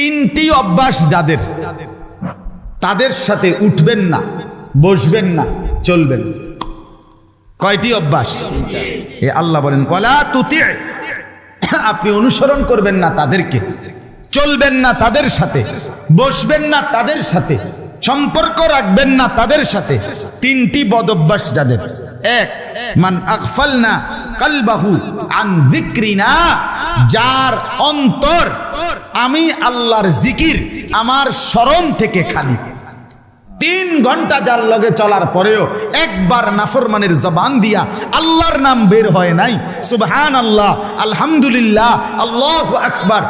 তিনটি অভ্যাস যাদের, তাদের সাথে উঠবেন না, বসবেন না, চলবেন কয়টি অভ্যাস? এ আল্লাহ বলেন আপনি অনুসরণ করবেন না তাদেরকে, চলবেন না তাদের সাথে, বসবেন না তাদের সাথে, সম্পর্ক রাখবেন না তাদের সাথে। তিনটি বদ অভ্যাস যাদের। এক, মান আকফাল না কালবাহু আন জিক্রিনা যার অন্তর আমি আল্লাহর জিকির আমার স্মরণ থেকে খালি। তিন ঘণ্টা যার লগে চলার পরেও একবার নাফরমানের জবান দিয়া আল্লাহর নাম বের হয় নাই। সুবহান আল্লাহ আলহামদুলিল্লাহ, আল্লাহ আকবার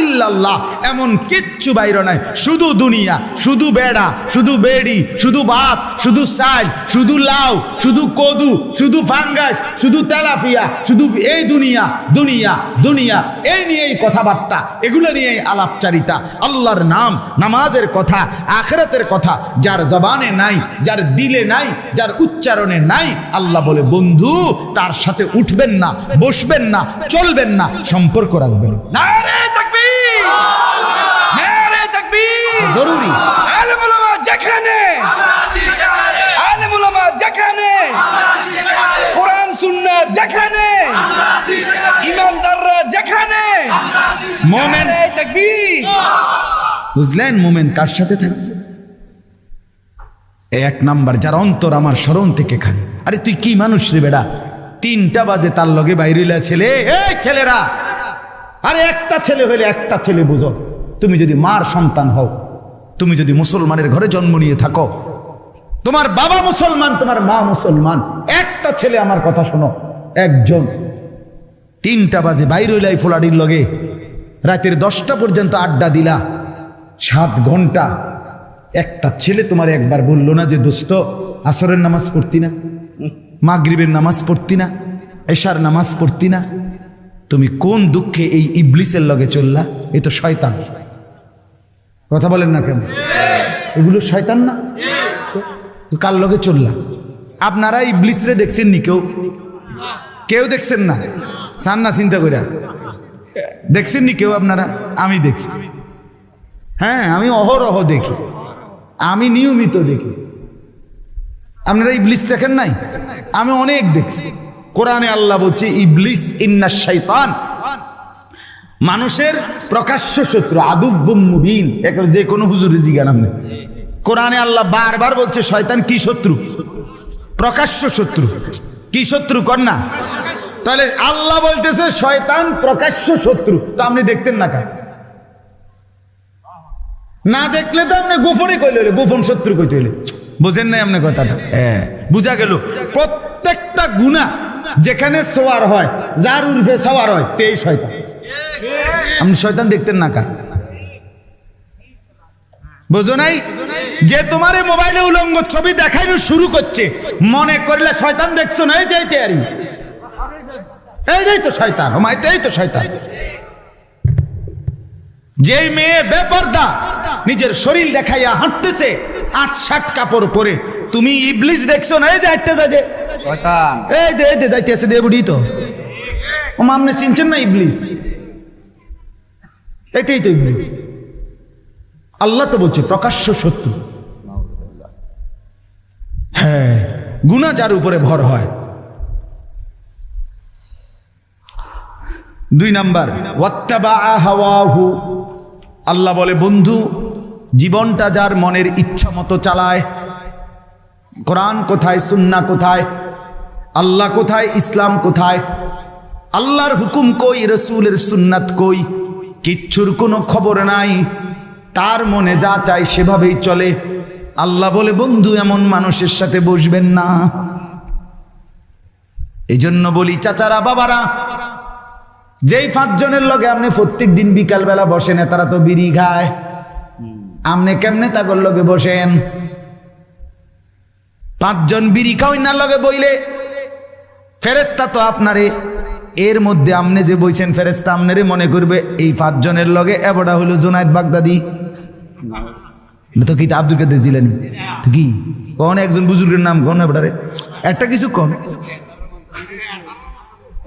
ইল্লাল্লাহ, এমন কিচ্ছু বাইর নাই। শুধু দুনিয়া, শুধু বেড়া, শুধু বেড়ি, শুধু ভাত শুধু সাইল, শুধু লাউ, শুধু কদু, শুধু ফাঙ্গাস, শুধু তেলাফিয়া, শুধু এই দুনিয়া দুনিয়া দুনিয়া, এই নিয়েই কথাবার্তা, এগুলো নিয়েই আলাপচারিতা। আল্লাহর নাম, নামাজের কথা, আখেরাতের কথা যার জবানে নাই যার দিলে নাই যার উচ্চারণে নাই আল্লাহ বলে বন্ধু তার সাথে উঠবেন না বসবেন না চলবেন না সম্পর্ক রাখবেন। জরুরি। যেখানে! কোরআন যেখানে! ইমানদাররা যেখানে! মোমেন। বুঝলেন মোমেন কার সাথে থাকবে? এক নাম্বার, যার অন্তর আমার স্মরণ থেকে খালি। আরে তুই কি মানুষ রে বেড়া? তিনটা বাজে তার লগে বাইরিলা ছেলে। এই ছেলেরা! আরে একটা ছেলে হইলে একটা ছেলে বুঝো। তুমি যদি মার সন্তান হও, তুমি যদি মুসলমানের ঘরে জন্ম নিয়ে থাকো, তোমার বাবা মুসলমান, তোমার মা মুসলমান, একটা ছেলে আমার কথা শোনো, একজন। তিনটা বাজে বাইর হইলাই ফোলাডির লগে রাতের দশটা পর্যন্ত আড্ডা দিলা, সাত ঘণ্টা একটা ছেলে তোমার একবার বলল না যে, দোস্ত, আসরের নামাজ পড়তি না? মাগরিবের নামাজ পড়তি না? এশার নামাজ পড়তি না? তুমি কোন দুঃখে এই ইবলিসের লগে চললা? এ তো শয়তান। কথা বলেন না কেন? এগুলো শয়তান না? কার লগে চললা? আপনারা ইবলিসরে দেখছেন নি কেউ? কেউ দেখছেন না? চান না চিন্তা করে দেখছেন নি কেউ আপনারা? আমি দেখছি। হ্যাঁ আমি অহরহ দেখি। আমি নিয়মিত দেখি। আপনারা ইবলিস দেখেন নাই? আমি অনেক দেখছি। কোরআনে আল্লাহ বলছে, ইবলিস ইন্না শৈতান মানুষের প্রকাশ্য শত্রু আদুব্বুম মুবিন। যে কোনো হুজুরে জিজ্ঞান আপনি। কোরআনে আল্লাহ বারবার বলছে, শয়তান কি শত্রু? প্রকাশ্য শত্রু। কি শত্রু না। তাহলে আল্লাহ বলতেছে, শয়তান প্রকাশ্য শত্রু। তো আপনি দেখতেন না কেন? না দেখলে তো আপনি গোপনে কইলে হইলে, গোপন শত্রু কইতে হইলে। বুঝেন নাই আপনি কথাটা? হ্যাঁ। বুঝা গেল প্রত্যেকটা গুণা যেখানে সোয়ার হয় যার উর্ফে সওয়ার হয় তেই শয়তান। আপনি শয়তান দেখতেন না কা বুঝো নাই? যে তোমার মোবাইলে উলঙ্গ ছবি দেখাইনো শুরু করছে মনে করলে শয়তান দেখছ না? এই যে তৈরি এইটাই তো শয়তান মাইতেই তো শয়তান। যেই মেয়ে বেপর্দা নিজের শরীর দেখাইয়া হাঁটতেছে আট ষাট কাপড় পরে। তুমি ইবলিস দেখছ না? এই যে হাঁটতে যায় যে এই যে এই যে যাইতে আছে দিয়ে বুড়ি তো। ও মামনে চিনছেন না ইবলিস? এটাই তো ইবলিস। আল্লাহ তো বলছে প্রকাশ্য শত্রু। হ্যাঁ গুণা যার উপরে ভর হয়। দুই নাম্বার ওয়াত্তাবা হাওয়াহু। আল্লাহ বলে, বন্ধু, জীবনটা যার মনের ইচ্ছা মতো চালায়, কোরআন কোথায়, সুন্না কোথায়, আল্লাহ কোথায়, ইসলাম কোথায়, আল্লাহর হুকুম কই, রসুলের সুন্নাত কই, কিচ্ছুর কোনো খবর নাই, তার মনে যা চায় সেভাবেই চলে। আল্লাহ বলে, বন্ধু, এমন মানুষের সাথে বসবেন না। এই জন্য বলি, চাচারা, বাবারা যেই পাঁচজনের লগে আপনি প্রত্যেক দিন বিকালবেলা বসেন, তারা তো বিড়ি খায়। আপনি কেমনে তাগর লগে বসেন? পাঁচজন বিড়ি খাওয়াই না লগে বইলে ফেরেস্তা তো আপনারে। এর মধ্যে আমনে যে বইছেন ফেরেস্তা আমনেরে মনে করবে, এই পাঁচজনের লগে এবড়া হলো জোনায়দ বাগদাদি। তো কি আব্দুল কাদের জিলানি? কি? কোন একজন বুজুর্গের নাম কোন এবড়ারে একটা কিছু কম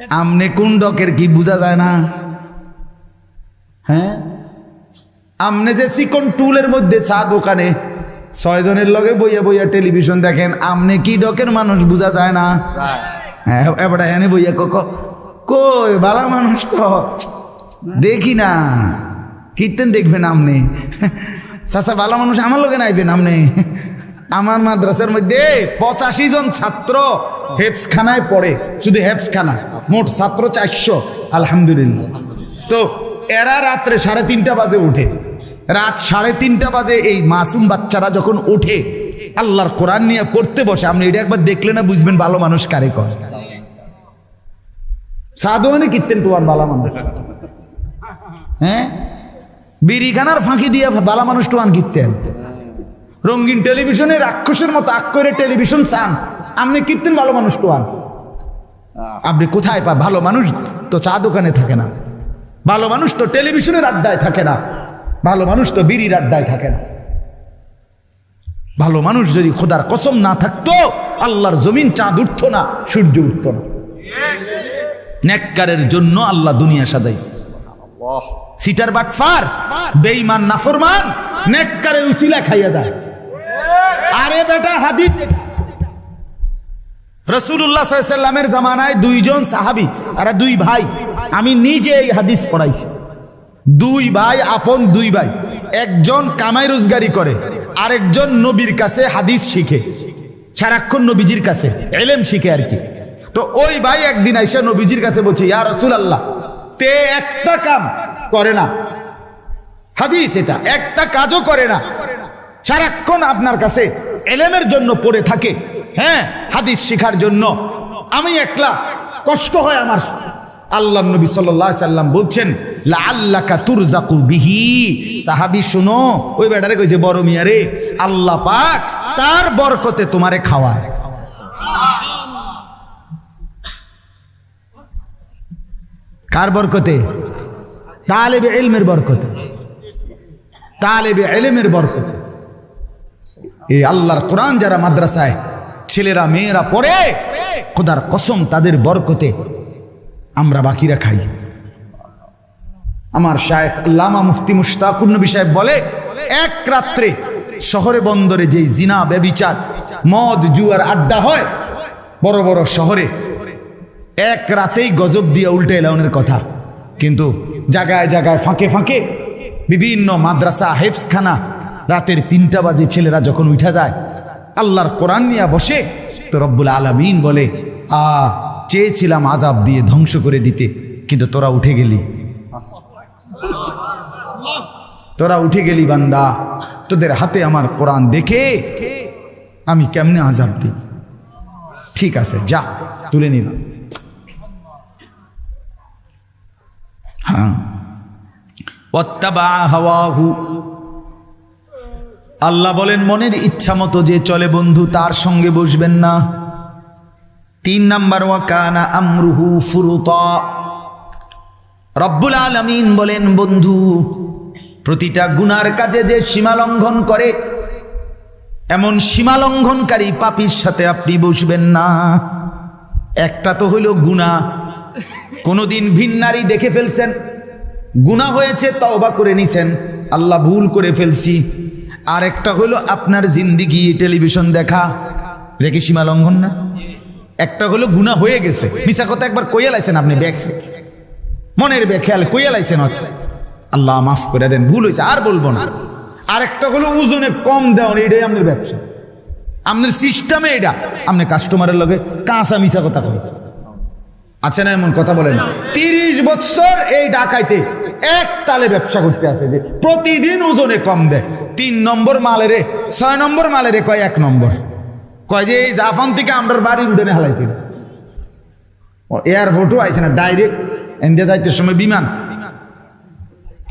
আমনে কোন ডকের কি বোঝা যায় না? হ্যাঁ? আমনে যে চিকন টুলের মধ্যে চা দোকানে ছয় জনের লগে বইয়া বইয়া টেলিভিশন দেখেন, আমনে কি ডকের মানুষ বোঝা যায় না? হ্যাঁ এনে বইয়া কক কই বালা মানুষ তো। দেখি না। কীর্তেন দেখবেন আমনে? চাচা বালা মানুষ আমার লোকে নাইবেন আমনে? আমার মাদ্রাসার মধ্যে পঁচাশি জন ছাত্র হেফসখানায় পড়ে, শুধু হেফসখানা, মোট ছাত্র চারশো, আলহামদুলিল্লাহ। তো এরা রাত্রে সাড়ে তিনটা বাজে উঠে। রাত সাড়ে তিনটা বাজে এই মাসুম বাচ্চারা যখন ওঠে, আল্লাহর কোরআন নিয়ে পড়তে বসে, আপনি এটা একবার দেখলে না বুঝবেন ভালো মানুষ কারে কর সাধুয়ানে কীর্তেন টুয়ান বালা মানুষ। হ্যাঁ? বিড়িখানার ফাঁকি দিয়ে বালা মানুষ টুয়ান কীর্তেন রঙিন টেলিভিশনে রাক্ষসের মতো আক করে টেলিভিশন চান। আপনি কীর্তেন ভালো মানুষ টুয়ান আপনি কোথায় পা ভালো মানুষ তো চা দোকানে থাকে না। ভালো মানুষ তো টেলিভিশনের আড্ডায় থাকে না। ভালো মানুষ তো বিড়ির আড্ডায় থাকে না। ভালো মানুষ যদি খোদার কসম না থাকতো আল্লাহর জমিন চাঁদ উঠতো না সূর্য উঠতো না। নেককারের জন্য আল্লাহ দুনিয়া সাজাইছে। সিটার বাটফার বেঈমান নাফরমান নেককারের উসিলা খাইয়া যায় আরে বেটা হাদিস রসুল্লাহ সাল্লামের জামানায় দুইজন সাহাবি আর দুই ভাই। আমি নিজে এই হাদিস পড়াইছি। দুই ভাই, আপন দুই ভাই। একজন কামাই রোজগারি করে, আরেকজন নবীর কাছে হাদিস শিখে। সারাক্ষণ নবীজির কাছে, এলেম শিখে আর কি। তো ওই ভাই একদিন আইসা নবীজির কাছে বলছে, ইয়া রসুল আল্লাহ তে একটা কাম করে না। হাদিস এটা, একটা কাজও করে না। সারাক্ষণ আপনার কাছে এলেমের জন্য পড়ে থাকে। হ্যাঁ হাদিস শেখার জন্য। আমি একলা, কষ্ট হয় আমার। আল্লাহ নবী সাল্লাহ সাল্লাম বলছেন আল্লাকা তুরজাকু বিহি। সাহাবি শুনো, ওই বেটারে কইছে, বড় মিয়া রে, আল্লাহ পাক তার বরকতে তোমারে খাওয়ায়। কার বরকতে? তালেবে এলমের বরকতে। তালেবে এলেমের বরকতে। এই আল্লাহর কোরআন যারা মাদ্রাসায় ছেলেরা, মেয়েরা পড়ে। খোদার কসম, তাদের বরকতে আমরা বাকিরা খাই। আমার শায়েখ লামা মুফতি মুশতাকুর নবী সাহেব বলে, এক রাত্রে শহরে বন্দরে যে জিনা, ব্যবিচার, মদ, জুয়ার আড্ডা হয়, বড় বড় শহরে, এক রাতেই গজব দিয়ে উল্টে এলাউনের কথা। কিন্তু জায়গায় জায়গায় ফাঁকে ফাঁকে বিভিন্ন মাদ্রাসা হেফসখানা রাতের তিনটা বাজে ছেলেরা যখন উঠা যায় আল্লাহর কোরআন নিয়ে বসে তো রব্বুল আলমিন বলে, আ, চেয়েছিলাম আজাব দিয়ে ধ্বংস করে দিতে, কিন্তু তোরা উঠে গেলি। তোরা উঠে গেলি বান্দা, তোদের হাতে আমার কোরআন দেখে আমি কেমনে আজাব দিই? ঠিক আছে, যা, তুলে নিলাম হ্যাঁ। আল্লাহ বলেন, মনের ইচ্ছা মতো যে চলে বন্ধু, তার সঙ্গে বসবেন না। তিন নাম্বার ওয়াকানা আমরুহু ফুরুতা। রব্বুল আলমিন বলেন, বন্ধু, প্রতিটা গুনার কাজে যে সীমা লঙ্ঘন করে, এমন সীমা লঙ্ঘনকারী পাপির সাথে আপনি বসবেন না। একটা তো হইল গুণা কোনোদিন ভিন্নারি দেখে ফেলছেন গুণা হয়েছে, তওবা করে নিছেন। আল্লাহ ভুল করে ফেলছি। আর একটা হলো আপনার জিন্দিগি, টেলিভিশন দেখা। রেখে সীমা লঙ্ঘন না। একটা হলো গুণা হয়ে গেছে। মিশা কথা একবার কইয়া লাইছেন আপনি ব্যাগ মনের বেখেয়াল কইয়া লাইছেন। আল্লাহ মাফ করে দেন, ভুল হয়েছে আর বলব না। আর একটা হলো ওজনে কম দেওয়ান এটাই আপনার ব্যবসা। আপনার সিস্টেমে এটা। আপনি কাস্টমারের লগে কাঁচা মিশা কথা কই আছে না এমন কথা বলেন? তিরিশ বছর এই ডাকাইতে এক তালে ব্যবসা করতে আছে যে প্রতিদিন ওজনে কম দেয়। তিন নম্বর মালেরে ছয় নম্বর মালেরে কয় এক নম্বর? কয় যে এই জাফান থেকে আমরার বাড়ির উঠে হালাইছিল। এয়ারপোর্টও আইছে না, ডাইরেক্ট ইন্ডিয়া যাইতে সময় বিমান।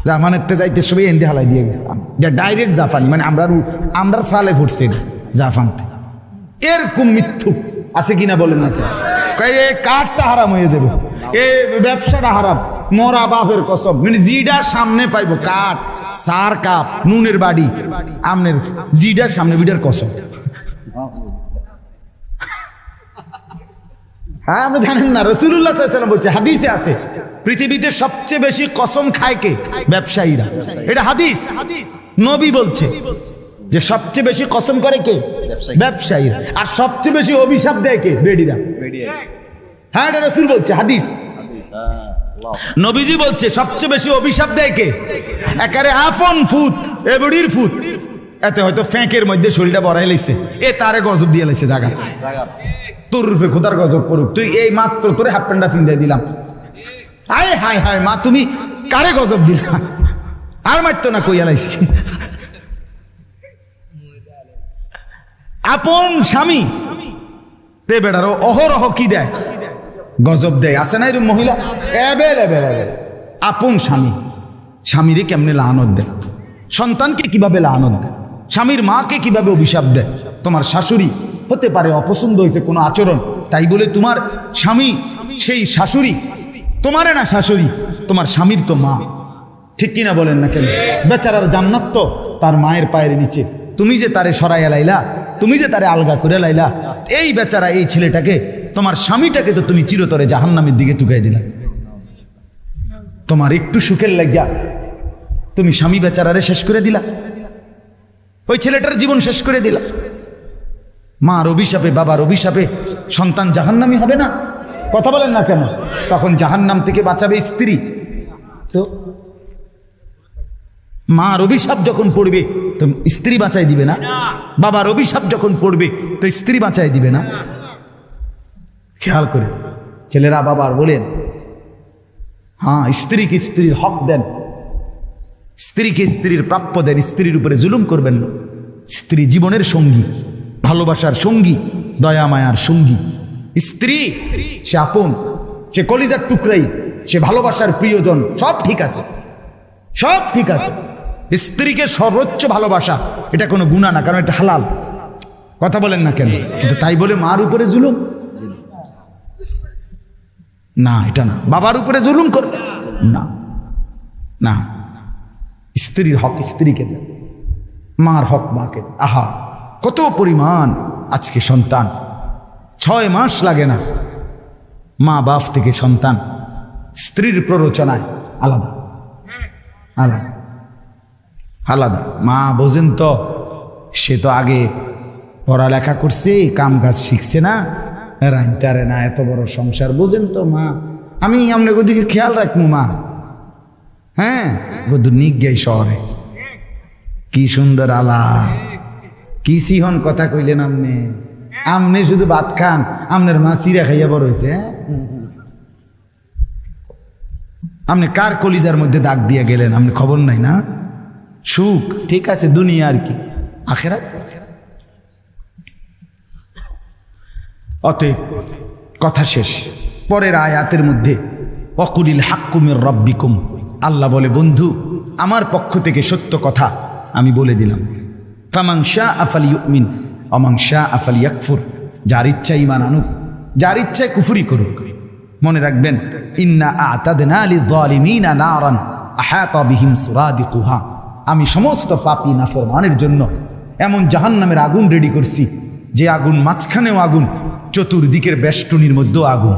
জাপানের তে যাইতে সময় ইন্ডিয়া হালাই দিয়ে গেছে। ডাইরেক্ট জাপানি মানে আমরা আমরা সালে ফুটছি থেকে এরকম মৃত্যু আছে কিনা বলেন কয় কাঠটা হারাম হয়ে যাবে। এ ব্যবসাটা হারাম। মরা বাপের কসম। মানে জিডার সামনে পাইবো কাঠ, সার কাপ, নুনের বাড়ি। আমনের জিডার সামনে বিডার হ্যাঁ আপনি জানেন না রসুল্লাহ বলছে, হাদিসে আছে, পৃথিবীতে সবচেয়ে বেশি কসম খায় কে? ব্যবসায়ীরা। এটা হাদিস। নবী বলছে। যে সবচেয়ে বেশি কসম করে কে? ব্যবসায়ী। আর সবচেয়ে বেশি অভিশাপ দেয় কে? বেডিরা। হ্যাঁ এটা রসুল বলছে হাদিস। নবীজি বলছে সবচেয়ে বেশি অভিশাপ দেয় কে? একারে আফন ফুত এ বুড়ির ফুত। এতে হয়তো ফ্যাঁকের মধ্যে শরীরটা বড়াই লাইছে। এ তারে গজব দিয়ে লাইছে জায়গা তোর রূপে খোদার গজব করুক। তুই এই মাত্র তোরে হাফ প্যান্টটা ফিন্দে দিলাম। আয় হায় হায় মা তুমি কারে গজব দিলা? আর মারতো না কইয়া লাইছি। আপন স্বামী। তে বেড়ারও অহরহ কি দেয়? গজব দেয়। আছে না এরকম মহিলা? এবেল এবেল এবেল। আপন স্বামী। স্বামীরে কেমনে লানত দেয়? সন্তানকে কীভাবে লানত দেয়? স্বামীর মাকে কীভাবে অভিশাপ দেয়? তোমার শাশুড়ি হতে পারে অপছন্দ হয়েছে কোনো আচরণ, তাই বলে তোমার স্বামী সেই শাশুড়ি। তোমারে না শাশুড়ি, তোমার স্বামীর তো মা। ঠিক কিনা বলেন না কেন? বেচারার জান্নাত তো তার মায়ের পায়ের নিচে। তুমি যে তারে সরাইয়া লাইলা তুমি যে তারে আলগা করে লাইলা, এই বেচারা এই ছেলেটাকে, তোমার স্বামীটাকে তো তুমি চিরতরে জাহান্নামের দিকে টুকাই দিলা। তোমার একটু সুখের লাগিয়া তুমি স্বামী বেচারারে শেষ করে দিলা। ওই ছেলেটার জীবন শেষ করে দিলা। মার অভিশাপে, বাবার অভিশাপে সন্তান জাহান্নামি হবে না? কথা বলেন না কেন? তখন জাহান্নাম থেকে বাঁচাবে স্ত্রী। তো মার অভিশাপ যখন পড়বে তো স্ত্রী বাঁচাই দিবে না? বাবার অভিশাপ যখন পড়বে তো স্ত্রী বাঁচাই দিবে না? খেয়াল করে। ছেলেরা বাবার বলেন হ্যাঁ স্ত্রীকে স্ত্রীর হক দেন। স্ত্রীকে স্ত্রীর প্রাপ্য দেন। স্ত্রীর উপরে জুলুম করবেন না। স্ত্রী জীবনের সঙ্গী ভালোবাসার সঙ্গী দয়া মায়ার সঙ্গী। স্ত্রী সে আপন সে কলিজার টুকরাই সে ভালোবাসার প্রিয়জন সব ঠিক আছে। সব ঠিক আছে। স্ত্রীকে সর্বোচ্চ ভালোবাসা, এটা কোনো গুণা না, কারণ এটা হালাল। কথা বলেন না কেন? কিন্তু তাই বলে মার উপরে জুলুম? না, এটা না। বাবার উপরে জুলুম করবে না না। স্ত্রীর হক স্ত্রীকে দেন। মার হক মাকে। আহা, কত পরিমাণ আজকে সন্তান। ছয় মাস লাগে না। মা বাপ থেকে সন্তান। স্ত্রীর প্ররোচনায় আলাদা। আলাদা। আলাদা। মা বোঝেন তো, সে তো আগে পড়ালেখা করছে কাম কাজ শিখছে না, রাইতারে না, এত বড় সংসার। বোঝেন তো, মা। আমি আপনাকে ওদিকে খেয়াল রাখব মা। হ্যাঁ? বধু গে শহরে। কি সুন্দর আলা। কি সিহন কথা কইলেন আমনে। আমনে শুধু ভাত খান, আমনের মা চিরা খাইয়া বড় হয়েছে হ্যাঁ? আপনি কার কলিজার মধ্যে দাগ দিয়ে গেলেন? আপনি খবর নাই না? সুখ, ঠিক আছে, দুনিয়া আর কি। আখেরাত? অতএব কথা শেষ। পরের আয়াতের মধ্যে অকুলিল হাক্কুমের রব্বিকুম। আল্লাহ বলে, বন্ধু, আমার পক্ষ থেকে সত্য কথা আমি বলে দিলাম। ফামাংশা আফালি ইউমিন অমাংশা আফাল ইয়াকফুর যার ইচ্ছা ইমান আনুক, যার ইচ্ছায় কুফুরি করুক। মনে রাখবেন, ইন্না আতাদনা লিযালিমিনা নারান, আহাতা বিহিম সুরাদিকুহা। আমি সমস্ত পাপি নাফরমানের জন্য এমন জাহান নামের আগুন রেডি করছি, যে আগুন মাঝখানেও আগুন, চতুর্দিকের বেষ্টনির মধ্যেও আগুন।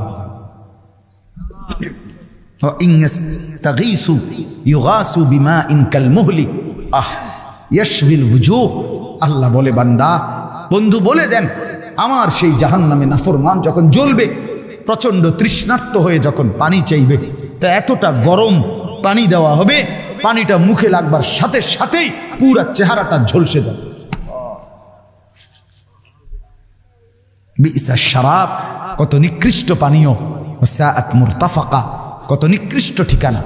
আল্লাহ বলে, বান্দা, বন্ধু বলে দেন, আমার সেই জাহান নামে নাফরমান যখন জ্বলবে, প্রচণ্ড তৃষ্ণার্ত হয়ে যখন পানি চাইবে, তা এতটা গরম পানি দেওয়া হবে পানিটা মুখে লাগবার সাথে সাথেই পুরা চেহারাটা ঝলসে যাবে। শারাব, কত নিকৃষ্ট পানীয় মুরতাফাকা, কত নিকৃষ্ট ঠিকানা।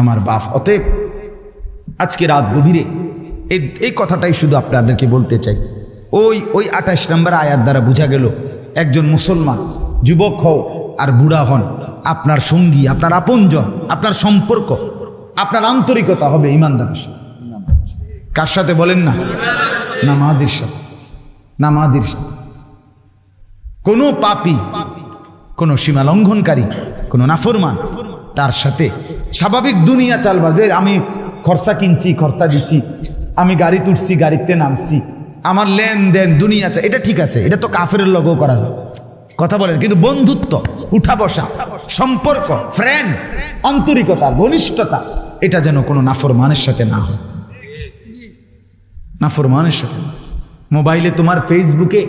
আমার বাপ অতএব আজকে রাত গভীরে এই এই কথাটাই শুধু আপনাদেরকে বলতে চাই। ওই ওই আঠাশ নম্বর আয়াত দ্বারা বোঝা গেল, একজন মুসলমান যুবক হও আর বুড়া হন, আপনার সঙ্গী, আপনার আপনজন, আপনার সম্পর্ক আপনার আন্তরিকতা হবে ইমানদারের সাথে। কার সাথে বলেন না? নামাজির সাথে। নামাজির সাথে। কোনো পাপি, কোনো সীমা লঙ্ঘনকারী, কোনো নাফরমান তার সাথে স্বাভাবিক দুনিয়া চালবার। আমি খরচা কিনছি, খরচা দিছি, আমি গাড়ি তুলছি, গাড়িতে নামছি, আমার লেনদেন দুনিয়া চা এটা ঠিক আছে, এটা তো কাফের লগেও করা যায়। কথা বলেন, কিন্তু বন্ধুত্ব উঠা বসা সম্পর্ক ফ্রেন্ড আন্তরিকতা, ঘনিষ্ঠতা, এটা যেন কোনো নাফরমানের সাথে না হয়। নাফরমানের সাথে। মোবাইলে তোমার ফেসবুকে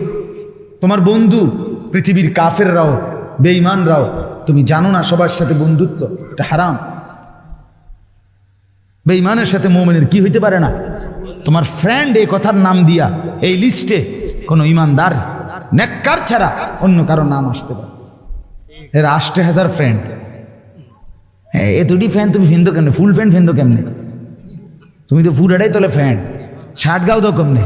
তোমার বন্ধু, পৃথিবীর কাফেররাও, বেঈমানরাও, তুমি জানো না সবার সাথে বন্ধুত্ব, এটা হারাম। বেঈমানের সাথে মোমেনের কি হইতে পারে না? তোমার ফ্রেন্ড এই কথার নাম দিয়া, এই লিস্টে কোনো ইমানদার নেককার ছাড়া অন্য কারও নাম আসতে পারে। এর আষ্টে হাজার ফ্রেন্ড হ্যাঁ এ দুটি ফ্যান তুমি ফিনতো কেমনে? ফুল ফ্যান ফিনতো কেমনে? তুমি তো ফুরাটাই তোলে ফ্যান শার্ট গাও তো কেমনে?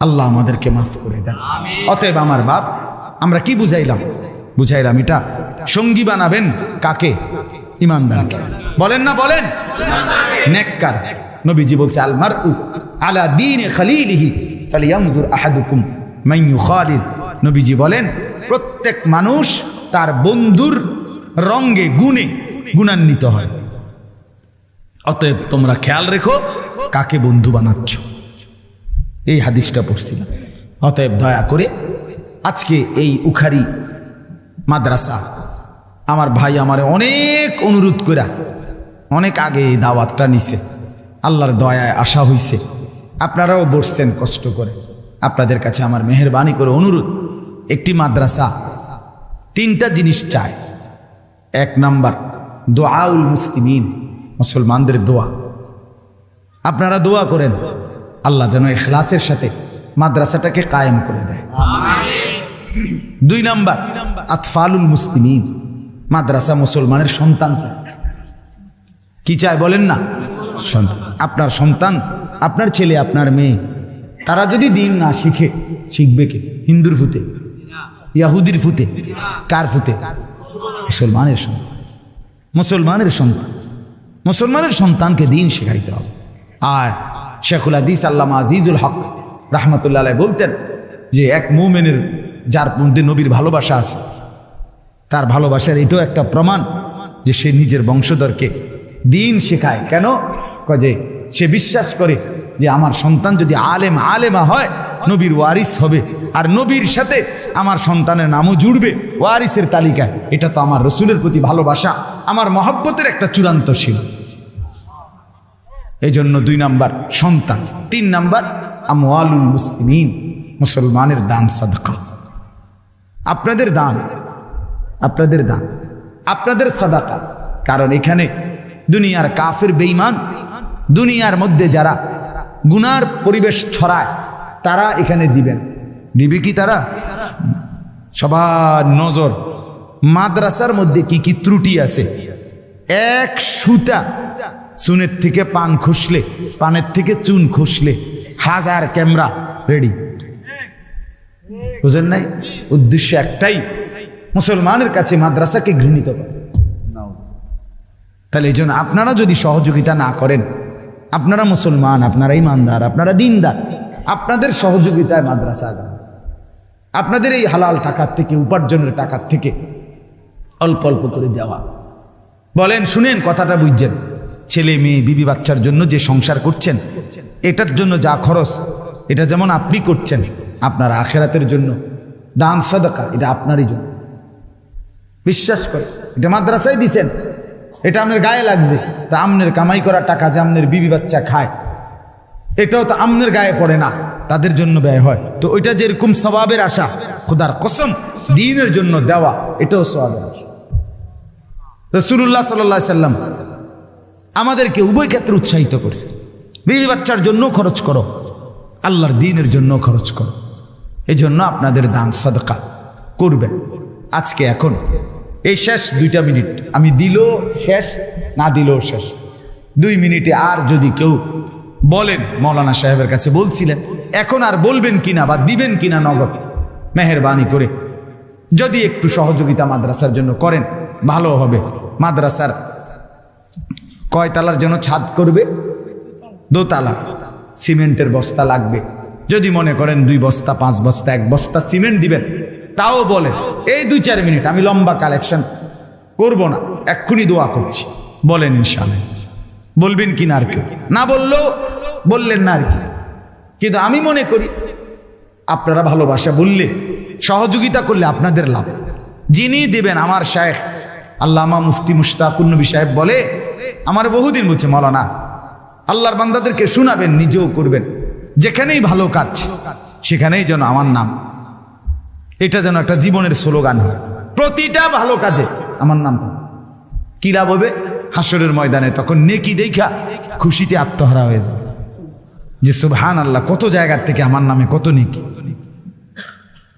আল্লাহ আমাদেরকে মাফ করে দেন। অতএব আমার বাপ আমরা কি বুঝাইলাম? বুঝাইলাম এটা সঙ্গী বানাবেন কাকে? ইমানদারকে। বলেন না বলেন। নেককার। নবীজি বলছে আলমার আলা দীনে খালিলিহি ফালিয়ানজুর আহাদুকুম। মান ইউখালিল নবীজি বলেন, প্রত্যেক মানুষ তার বন্ধুর রঙ্গে গুণে গুণান্বিত হয়। অতএব তোমরা খেয়াল রেখো, কাকে বন্ধু বানাচ্ছ। এই হাদিসটা পড়ছিলাম। অতএব দয়া করে আজকে এই উখারি মাদ্রাসা, আমার ভাই আমার অনেক অনুরোধ করা অনেক আগে এই দাওয়াতটা নিছে। আল্লাহর দয়ায় আশা হইছে। আপনারাও বসছেন কষ্ট করে। আপনাদের কাছে আমার মেহরবানি করে অনুরোধ একটি মাদ্রাসা তিনটা জিনিস চায় এক নাম্বার দোয়াউল মুসলিমিন মুসলমানদের দোয়া। আপনারা দোয়া করেন আল্লাহ যেন এখলাসের সাথে মাদ্রাসাটাকে কায়েম করে দেয়। দুই নাম্বার আতফালুল মুসলিমিন মাদ্রাসা মুসলমানের সন্তান চায় কি চায় বলেন না? সন্তান। আপনার সন্তান আপনার ছেলে আপনার মেয়ে তারা যদি দিন না শিখে, শিখবে কে? হিন্দুর ফুতে? ইয়াহুদির ফুতে? কার ফুতে? মুসলমানের সন্তান। মুসলমানের সন্তান। মুসলমানের সন্তানকে দিন শেখাইতে হবে। আর শেখুল হাদিস আল্লামা আজিজুল হক রাহমাতুল্লাহ বলতেন যে, এক মুমেনের যার মধ্যে নবীর ভালোবাসা আছে, তার ভালোবাসার এটাও একটা প্রমাণ যে সে নিজের বংশধরকে দিন শেখায়। কেন? যে, সে বিশ্বাস করে যে আমার সন্তান যদি আলেম, আলেমা হয়, নবীর ওয়ারিস হবে। আর নবীর সাথে আমার সন্তানের নামও জুড়বে, ওয়ারিসের তালিকায়। এটা তো আমার রসুলের প্রতি ভালোবাসা, আমার মহব্বতের একটা চূড়ান্ত ছিল। এই জন্য দুই নাম্বার, সন্তান। তিন নাম্বার, আমওয়ালুল মুসলিমিন, মুসলমানের দান সাদকা। আপনাদের দান আপনাদের দান, আপনাদের সাদাকা। কারণ এখানে দুনিয়ার কাফের বেইমান দুনিয়ার মধ্যে যারা গুনার পরিবেশ ছড়ায়, তারা এখানে দিবেন। দিবে কি তারা? সবার নজর। মাদ্রাসার মধ্যে কি কি ত্রুটি আছে? এক সুতা চুনের থেকে পান খুসলে, পানের থেকে চুন খুসলে, হাজার ক্যামেরা রেডি। বুঝেন নাই? উদ্দেশ্য একটাই, মুসলমানের কাছে মাদ্রাসাকে ঘৃণিত করে। তাহলে এই জন্য আপনারা যদি সহযোগিতা না করেন আপনারা মুসলমান, আপনারা ইমানদার, আপনারা দিনদার, আপনাদের সহযোগিতায় মাদ্রাসা আগাবে আপনাদের এই হালাল টাকার থেকে, উপার্জনের টাকার থেকে অল্প অল্প করে দেওয়া। বলেন, শুনেন, কথাটা বুঝছেন? ছেলে, মেয়ে, বিবি বাচ্চার জন্য যে সংসার করছেন, এটার জন্য যা খরচ, এটা যেমন আপনি করছেন, আপনার আখেরাতের জন্য দান, সদকা, এটা আপনারই জন্য। বিশ্বাস করে এটা মাদ্রাসায় দিছেন এটা আপনার গায়ে লাগছে। তা আমনের কামাই করা টাকা যে আমনের বিবি বাচ্চা খায়, এটাও তো আমনের গায়ে পড়ে না, তাদের জন্য ব্যয় হয়। তো ওইটা যেরকম স্বভাবের আশা, খুদার কসম, দিনের জন্য দেওয়া, এটাও স্বভাবের আশা। রসুল্লাহ সাল্লাহ সাল্লাম আমাদেরকে উভয় ক্ষেত্রে উৎসাহিত করছে। বিবি বাচ্চার জন্য খরচ করো, আল্লাহর দিনের জন্য খরচ করো। এই জন্য আপনাদের দান সাদকা করবেন। আজকে, এখন এই শেষ দুইটা মিনিট। আমি দিলেও শেষ, না দিলেও শেষ। দুই মিনিটে আর যদি কেউ বলেন, মৌলানা সাহেবের কাছে বলছিলেন, এখন আর বলবেন কিনা বা দিবেন কিনা নগদ মেহরবানি করে যদি একটু সহযোগিতা মাদ্রাসার জন্য করেন, ভালো হবে। মাদ্রাসার কয়তালার জন্য ছাদ করবে? দোতলা। সিমেন্টের বস্তা লাগবে। যদি মনে করেন দুই বস্তা, পাঁচ বস্তা, এক বস্তা সিমেন্ট দিবেন তাও বলে, এই দুই চার মিনিট, আমি লম্বা কালেকশন করব না, এক্ষুনি দোয়া করছি। বলেন ইনশাল্লাহ বলবেন কি না আর কেউ না বললেও বললেন না আর কি। কিন্তু আমি মনে করি, আপনারা ভালোবাসা বললে, সহযোগিতা করলে আপনাদের লাভ। যিনি দিবেন, আমার শায়েখ, আল্লামা মুফতি মুশতাকুর নবী সাহেব বলে, আমার বহুদিন বলছে, মৌলানা, আল্লাহর বান্দাদেরকে শোনাবেন, নিজেও করবেন। যেখানেই ভালো কাজ, সেখানেই যেন আমার নাম এটা যেন একটা জীবনের স্লোগান প্রতিটা ভালো কাজে। আমার নাম। কি? লাভ হবে? হাসরের ময়দানে তখন নেকি দেখা খুশিতে আত্মহারা হয়ে যাবে। যে সুবহান আল্লাহ কত জায়গার থেকে আমার নামে কত নেকি?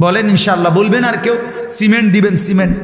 বলেন ইনশাল্লাহ বলবেন আর কেউ? সিমেন্ট দিবেন, সিমেন্ট।